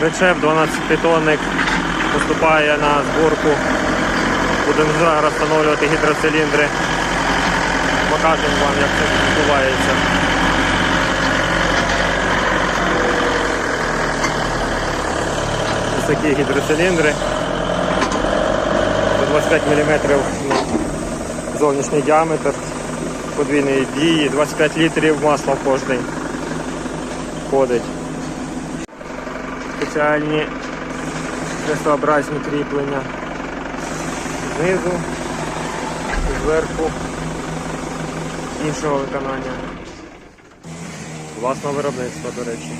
Причеп 12-тонник поступає на зборку. Будемо зараз встановлювати гідроциліндри. Покажемо вам, як це відбувається. Ось такі гідроциліндри. 25 мм зовнішній діаметр подвійної дії, 25 літрів масла в кожний входить спеціальні ресообразні кріплення знизу і зверху іншого виконання. Власного виробництва, до речі.